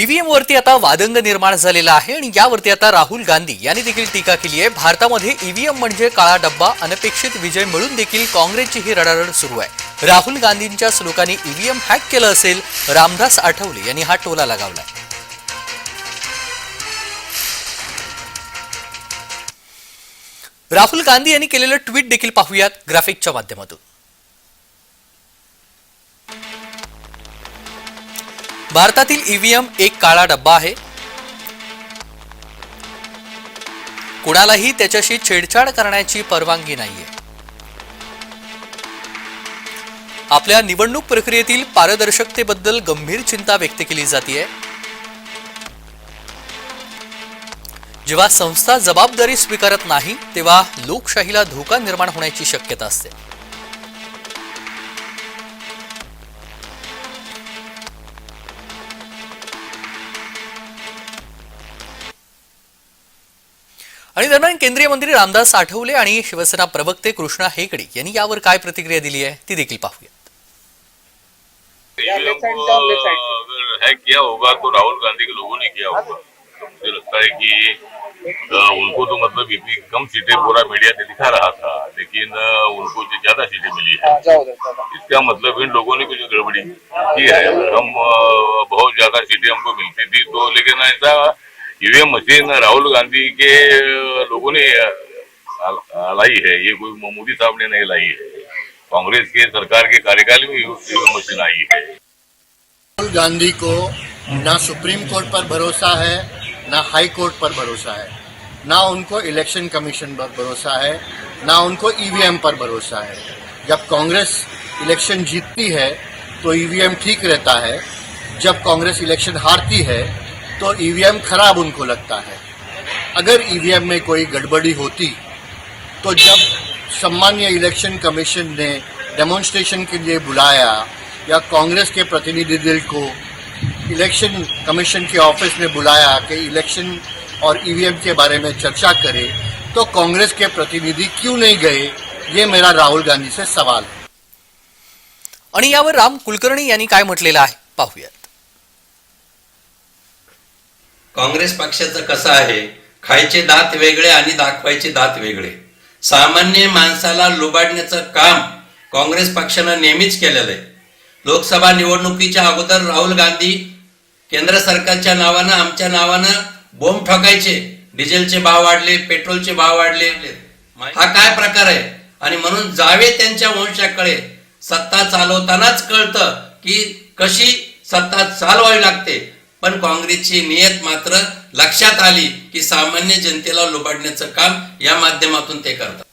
EVM वरती आता वादंग निर्माण झालेला आहे आणि यावरती आता राहुल गांधी यांनी देखील टीका केली आहे. भारतामध्ये ईव्हीएम म्हणजे काळा डब्बा अनपेक्षित विजय मिळून देखील काँग्रेसची ही रडारड सुरू आहे. राहुल गांधींच्या श्लोकांनी ईव्हीएम हॅक केलं असेल रामदास आठवले यांनी हा टोला लगावला राहुल गांधी यांनी केलेलं ट्विट देखील पाहूयात ग्राफिकच्या माध्यमातून. भारतातील ईव्हीएम एक काळा डब्बा आहे. कुणालाही त्याच्याशी छेडछाड करण्याची परवानगी नाहीये. आपल्या निवडणूक प्रक्रियेतील पारदर्शकतेबद्दल गंभीर चिंता व्यक्त केली जाते जेव्हा संस्था जबाबदारी स्वीकारत नाही तेव्हा लोकशाहीला धोका निर्माण होण्याची शक्यता असते. आणि दरम्यान केंद्रीय मंत्री रामदास आठवले आणि शिवसेना प्रवक्ते कृष्णा हेगडे यांनी यावर काय प्रतिक्रिया दिली आहे ती देखील पाहूया किया होगा तो राहुल गांधी के लोगों ने किया होगा। मुझे लगता है कि अ, उनको तो मतलब इतनी कम सीटें पूरा मीडिया ने दिखा रहा था लेकिन उनको जो ज्यादा सीटें मिली है इसका मतलब इन लोगों ने कुछ गड़बड़ी की है। हम बहुत ज्यादा सीटें हमको मिलती थी तो लेकिन ऐसा ईवीएम मशीन राहुल गांधी के लोगों ने लाई है। ये कोई मोदी साहब ने नहीं लाई है। कांग्रेस के सरकार के कार्यकाल में ईवीएम मशीन आई है। राहुल गांधी को ना सुप्रीम कोर्ट पर भरोसा है, ना हाई कोर्ट पर भरोसा है। ना उनको इलेक्शन कमीशन पर भरोसा है, ना उनको ईवीएम पर भरोसा है। जब कांग्रेस इलेक्शन जीतती है तो ईवीएम ठीक रहता है। जब कांग्रेस इलेक्शन हारती है तो ईवीएम खराब उनको लगता है। अगर ईवीएम में कोई गड़बड़ी होती तो जब सम्मान्य इलेक्शन कमीशन ने डेमोन्स्ट्रेशन के लिए बुलाया या कांग्रेस के प्रतिनिधि दल को इलेक्शन कमीशन के ऑफ़िस में बुलाया कि इलेक्शन और ईवीएम के बारे में चर्चा करे तो कांग्रेस के प्रतिनिधि क्यों नहीं गए? ये मेरा राहुल गांधी से सवाल आणि यावर राम कुलकर्णी यांनी काय म्हटलेलं आहे? पाहूयात. काँग्रेस पक्षाचं कसं आहे? खायचे दात वेगळे आणि दाखवायचे दात वेगळे. सामान्य माणसाला लुबाडण्याचं काम काँग्रेस पक्षानं नेहमीच केलेलं आहे. लोकसभा निवडणुकीच्या अगोदर राहुल गांधी केंद्र सरकारच्या नावानं आमच्या नावानं बोंब ठोकायचे. डिझेलचे भाव वाढले पेट्रोलचे भाव वाढले. हा काय प्रकार आहे? आणि म्हणून जावे त्यांच्या वंशाकडे सत्ता चालवतानाच कळतं की कशी सत्ता चालवावी लागते. पण काँग्रेसची नियत मात्र लक्षात आली की सामान्य जनतेला लुबाडण्याचं काम या माध्यमातून ते करतात.